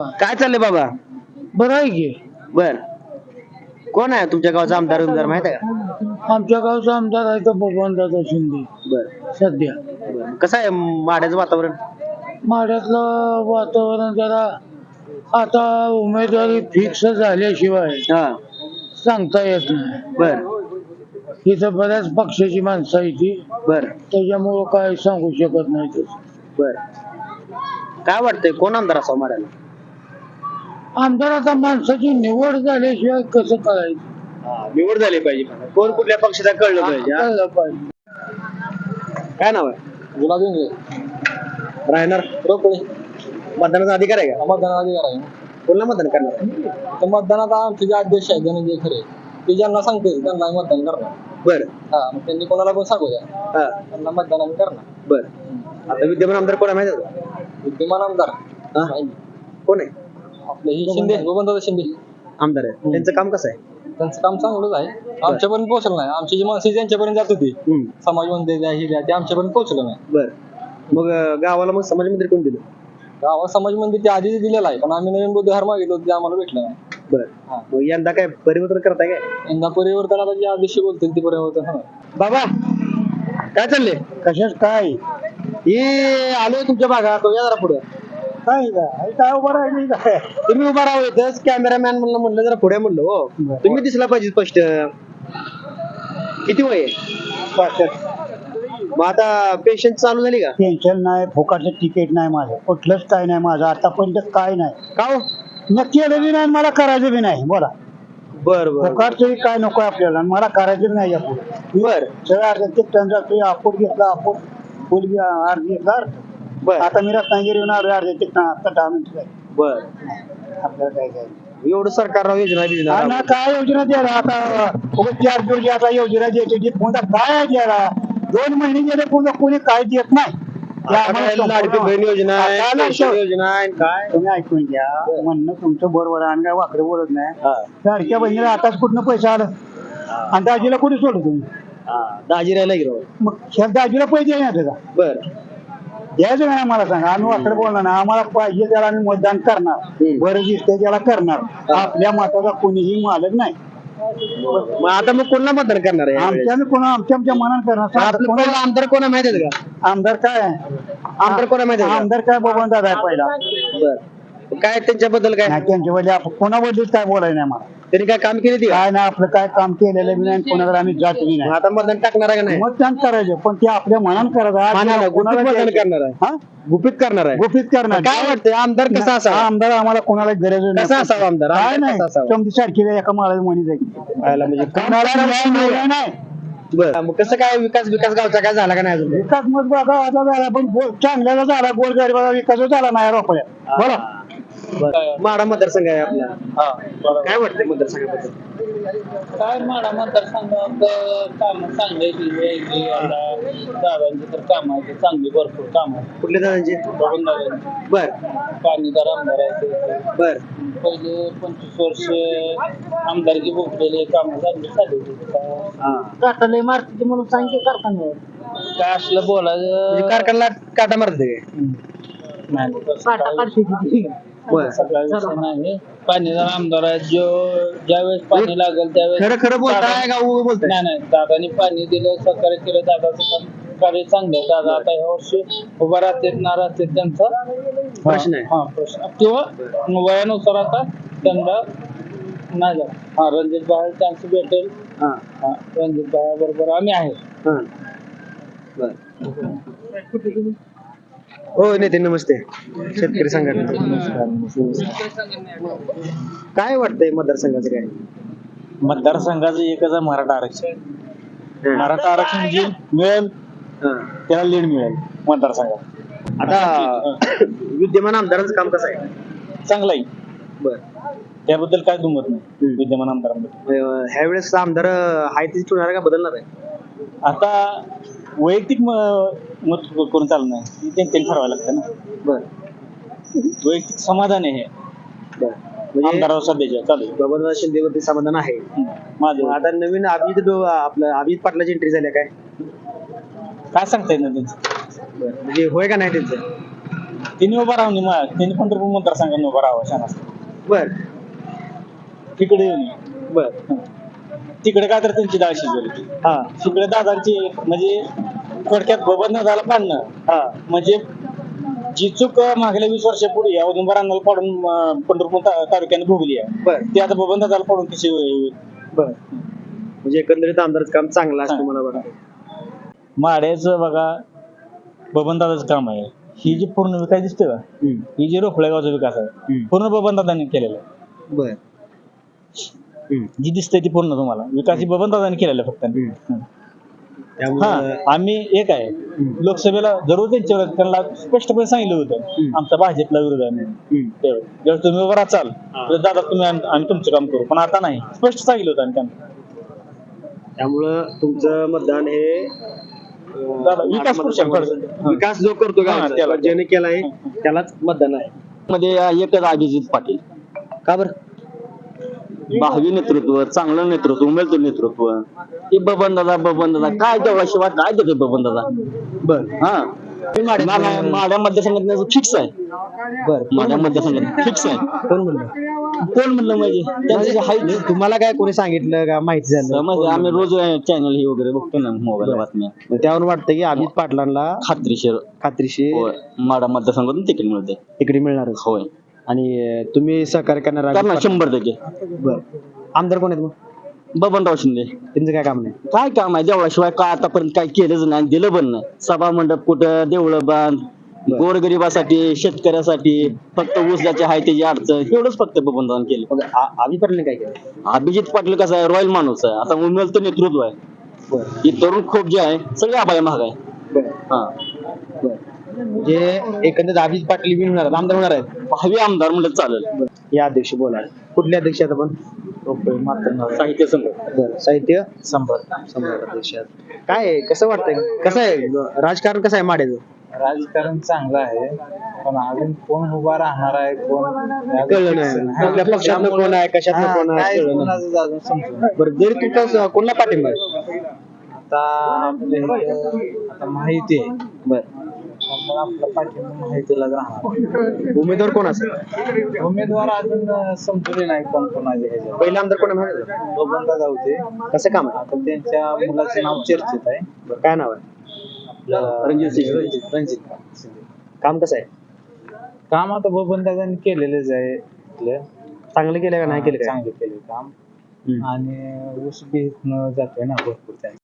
काय चाललंय बाबा? बरं आहे की. बर. कोण आहे तुमच्या गावचा आमदार उमदार माहीत आहे का? आमच्या गावचा आमदार आहे तो बबनदादा शिंदे. बर. सध्या. बर. कसं आहे माड्याचं वातावरण? माढ्यातलं वातावरण जरा आता उमेदवारी फिक्स झाल्याशिवाय हा. सांगता येत नाही. बर. इथं बऱ्याच पक्षाची माणसं आहे ती. बर. त्याच्यामुळं काय सांगू शकत नाही. बर. काय वाटतंय? कोण आमदार असावं माड्याला? आमदार आता माणसाची निवड झाल्याशिवाय कसं करायचं? निवड झाली पाहिजे कोण कुठल्या पक्षाचा कळलं पाहिजे हा? कळलं पाहिजे. काय नाव आहे? गुलाबी राहणार? रोकडे मतदानाचा अधिकार आहे का? मतदान अधिकार आहे कोणला मतदान करणार? आहे? तर मतदानात आमचे जे अध्यक्ष आहेत धनंजय खरे ते ज्यांना सांगतील त्यांना मतदान करणार. बर. हा मग त्यांनी कोणाला पण सांगू द्या? हा. त्यांना मतदान आम्ही करणार. बर. आता विद्यमान आमदार कोण आहे माहिती आहे का? विद्यमान आमदार हा? कोण आहे? आपले ही शिंदे शिंदे. आमदार आहे. त्यांचं काम कसं आहे? त्यांचं काम चांगलंच आहे. आमच्यापर्यंत पोहोचलं नाही. आमची जी माणसं ज्यांच्यापर्यंत जात होती हम्म. समाज मंदिर द्या ही द्या ते आमच्यापर्यंत पोहोचलं नाही. बर. मग अं, गावाला मग समाज मंदिर कोण दिलं? गावात समाज मंदिर ते आधीच दिलेलं आहे पण आम्ही नवीन बुद्धहार मागितलं होतं ते आम्हाला भेटलं नाही. बर. हा. मग यंदा काय परिवर्तन करताय काय? यंदा परिवर्तन आता जे आदेश बोलतील ते परिवर्तन होणार. बाबा काय चाललंय? कशाच काय? हे आलोय तुमच्या भागात. या जरा पुढे. काय काय काय उभं राहिली काय? तुम्ही उभा राहू कॅमेरामॅन म्हणलं म्हणलं जरा पुढे म्हणलं हो. तुम्ही दिसला पाहिजे स्पष्ट. किती वय आहे? मग आता पेशंट चालू झाली का? टेन्शन नाही फुकाचं तिकीट नाही माझं. कुठलंच काय नाही माझं. आतापर्यंत काय नाही. का हो? नक्की केलं बी नाही आणि मला करायचं बी नाही. बोला. बर बर फुकाटचं काय नको आपल्याला. आणि मला करायचं बी नाही यापुढे. बर. सगळं अर्ध तिकटन जातोय आपूट घेतला आपूट फुल बी अर्ध घेतला. अर्ध. बर. आता मी रत्नागिरीहून आलोय अर्ध्या तिकटन आता दहा मिनिटं झाली. बर. आपल्याला काय काय एवढं सरकार योजना बिजना हा ना राबवतं. काय योजना द्यायला? आता उगाच चार दिवशी आता योजना द्यायची पुन्हा काय द्यायला? दोन महिने गेले पुन्हा कोणी काय देत नाही. ते आता आम्हाला काय लाडकी संपूर्ण- बहीण योजना आहे आता नाही पेन्शन सर. योजना आहे काय? तुम्ही ऐकून घ्या. म्हणणं तुमचं बरोबर आहे आणि काय वाकडं बोलत नाही. हा, लाडक्या बहिणीला आताच कुठनं पैसे आलं? आणि दाजीला कुठे सोडलं तुम्ही? हा. दाजी राहिला की राव. मग ह्या दाजीला पैसे येणार का? बर. द्यायचं नाही आम्हाला सांगा. आम्ही वाकडं बोलणार नाही. आम्हाला पाहिजे त्याला आम्ही मतदान करणार. बरं दिसतंय त्याला करणार. आपल्या मताचा कोणीही मालक नाही. मग आता मग कोणाला मतदान करणार आहे? आमच्या कोणा आमच्या आमच्या मनात करणार. सांगा, आपलं कोणाला- पहिलं आमदार कोण माहिती का? आमदार काय? आहे? आमदार कोण माहिती आहे? आमदार काय बघून दादा आहे पहिला. बर. काय त्यांच्याबद्दल काय? नाही त्यांच्या वडील कोणाबद्दल काय बोलायचं नाही मला त्यांनी काय काम केली ती? काय नाही आपलं काय काम केलेलं बी नाही कोणाकडे आम्ही जात बी नाही. आता मतदान टाकणार आहे का नाही? मतदान करायचं पण ते आपल्या मनानं करायचं गुपित मतदान? करणार आहे. हा? गुपित करणार आहे. गुपित करणार काय वाटतंय आमदार कसा हा असावा? आमदार आम्हाला कोणाला गरज नाही. कसा असावा आमदार? काय आमदार नाही. कसा असावा? तुमची सारखी एका माळाची मणी जाईल. पाहायला म्हणजे कोणाला न्याय मिळाला नाही. बर. मग कसं काय विकास विकास गावचा काय झाला का नाही अजून? विकास मग बघा आता झाला पण गो- चांगल्याला झाला गोल गरीबाचा विकास झाला नाही रोपड्या बोला. बरं. माडा मतदारसंघ आहे आपला. काय वाटतंय मतदारसंघाबद्दल? काय माडा मतदारसंघात काम चांगले दादांची तर काम आहे चांगली भरपूर काम आहे कुठल्या जणांचे बघून दादांची बर. पाणीदार आमदार आहे. बर. पहिले पंचवीस वर्ष आमदारकी भोगलेले काम चांगली चालू होती. हा. काटाले मारती म्हणून सांगितलं कारखान्यावर. काय असलं म्हणजे बोलायचं कारखान्याला काटा मारते काय नाही तसं काय- बर. सगळा विषय नाही. पाणीदार आमदार आहे जो ज्यावेळेस पाणी लागेल त्यावेळेस खरं खरं बोलताय का उभं बोलताय? नाही नाही. दादानी पाणी दिलं सहकार्य केलं दादाचं काम कार्य चांगलं आहे. दादा आता ह्या वर्षी उभा राहतात ना राहतात त्यांचा. प्रश्न आहे. हा प्रश्न. किंवा वयानुसार आता त्यांना नाही झालं हा रणजित भाई चान्स भेटेल. हा. हा रणजित भाई बरोबर आम्ही आहे. हा. बर. हो नेते नमस्ते. शेतकरी संघटना. काय वाटतंय मतदारसंघाचं काय? मतदारसंघाचं एकच आहे मराठा आरक्षण. मराठा आरक्षण जे मिळेल. त्याला लीड मिळेल मतदारसंघात. आता विद्यमान आमदारांचं काम कसं आहे? चांगला आहे. बर. त्याबद्दल काय दुमत नाही. विद्यमान आमदारांबद्दल. ह्या वेळेस आमदार आहे तीच ठेवणार का? बदलणार आहे? आता वैयक्तिक म- मत करून चालत नाही ते त्यांनी ठरवायला लागतं ना. बर. वैयक्तिक समाधान आहे हे. बर. म्हणजे सध्याच्या चालू आहे. समाधान आहे. हम्म. माझं आता नवीन अभिजित डो- आपलं अभिजित पाटलाची एंट्री झाली काय? काय सांगता येत नाही त्यांचं. म्हणजे होय का नाही त्यांचं? तिने उभा राहून तिने पंढरपूर मतदारसंघाने उभा राहावं छान असतं बर. तिकडे येऊन बर. तिकडे काय तर त्यांची डाळ शिजवली. हा. तिकडे दादांची म्हणजे थोडक्यात बबन दादाला पाडणं. हा. म्हणजे जी चूक मागल्या वीस वर्षापूर्वी या औदुंबरांना पाडून अं, पंढरपूर ता- तालुक्याने भोगली आहे. बर. ती आता बबन दादाला पाडून कशी होईल? बर. म्हणजे एकंदरीत आमदारचं काम चांगलं असतं मला वाटतं. माड्याचं बघा बबन दादाचं काम आहे. ही जी पूर्ण विकास दिसते का. ही जी रोखल्या गावचा विकास आहे. पूर्ण बबन दादांनी केलेला आहे. बर. जी दिसते ती पूर्ण तुम्हाला विकास ही बबन दादांनी केलेला फक्त. हा त्यामुळे आम्ही एक आहे. लोकसभेला जरूर त्यांच्यावर त्यांना स्पष्टपणे सांगितलं होतं. आमचा भाजपला विरोध आहे म्हणून हम्म. त्यावेळी. ज्यावेळेस तुम्ही उभं राहाल. तर दादा तुम्ही आम- आम्ही तुमचं काम करू पण आता नाही स्पष्ट सांगितलं होतं आम्ही त्यांना त्यामुळं तुमचं मतदान हे अं, दादा, विकास. हा. विकास जो करतो हा, गावाचा, त्याला. ज्याने केलाय त्यालाच मतदान आहे मध्ये एकच अभिजित पाटील का बरं भावी नेतृत्व चांगलं नेतृत्व उमेदवार नेतृत्व हे बबन दादा बबन दादा काय तेवढ्याशिवाय काय देतो बबन दादा? बर. हा. माड्या माड्या मतदारसंघात फिक्स आहे. बर. माड्या मतदारसंघात फिक्स आहे. कोण म्हणलं? कोण म्हणलं म्हणजे? त्यांचं हाय तुम्हाला काय कोणी सांगितलं का? माहिती झालं. समज आम्ही रोज चॅनल हे वगैरे बघतो ना मोबाईल बातम्या. मग त्यावरून वाटतं की अमित पाटलांना खात्रीशीर. खात्रीशी होय. माडा मतदारसंघातून तिकीट मिळते तिकडे मिळणारच. होय. आणि तुम्ही सहकार्य करणार? शंभर टक्के. बर. आमदार कोण आहेत मग? बबनराव शिंदे. त्यांचं काय काम नाही? काय काम आहे? देवळाशिवाय काय आतापर्यंत काय केलंच नाही दिलं पण नाही. सभा मंडप कुठं? देवळं बांध गोरगरिबासाठी शेतकऱ्यासाठी फक्त ऊसाचे आहे त्याची अडचण. एवढंच फक्त बबनदान केलं. मग आ- काय केलं? अभिजित पाटील कसं आहे? रॉयल माणूस आहे. आता उमेल तर नेतृत्व आहे. बर. ही तरुण खोप जे आहे सगळे आबाया महाग आहे. बर. हा. म्हणजे एकंदरीत अमित पाटील बी होणार आमदार होणार आहेत. भावी आमदार म्हणलं चालेल. या अध्यक्ष बोला कुठले अध्यक्ष आहेत आपण? साहित्य संघ. बर साहित्य? संपर्क सम्राट अध्यक्ष आहेत. काय आहे? कसं वाटतंय? कसं आहे? राजकारण कसं आहे माड्याचं राजकारण चांगलं आहे पण अजून कोण उभा राहणार आहे कोण कळलं नाही. आपल्या पक्षात कोण आहे कशात कोण आहे कळलं नाही. बरं जरी तुमचा कोणला पाठिंबा आहे? आता आपल्या आता माहिती आहे. बर. मग आपला पाठिंबा माहितीलाच राहणार. उमेदवार कोण असेल? उमेदवार अजून समजले नाही कोण कोणाचे ह्याच्यात पहिला आमदार कोण आहे माहिती आहे कसं काम आहे? आता त्यांच्या मुलाचं नाव चर्चेत आहे. काय नाव आहे? आपलं रणजित सिंग. रणजित रणजित. काम कसं आहे? काम आता बबनदादांनी केलेलंच आहे आपलं. चांगलं केलं का नाही केलं काय? चांगलं केलं काम. आणि ऊस बी इथनं जातोय ना भरपूर त्यांचं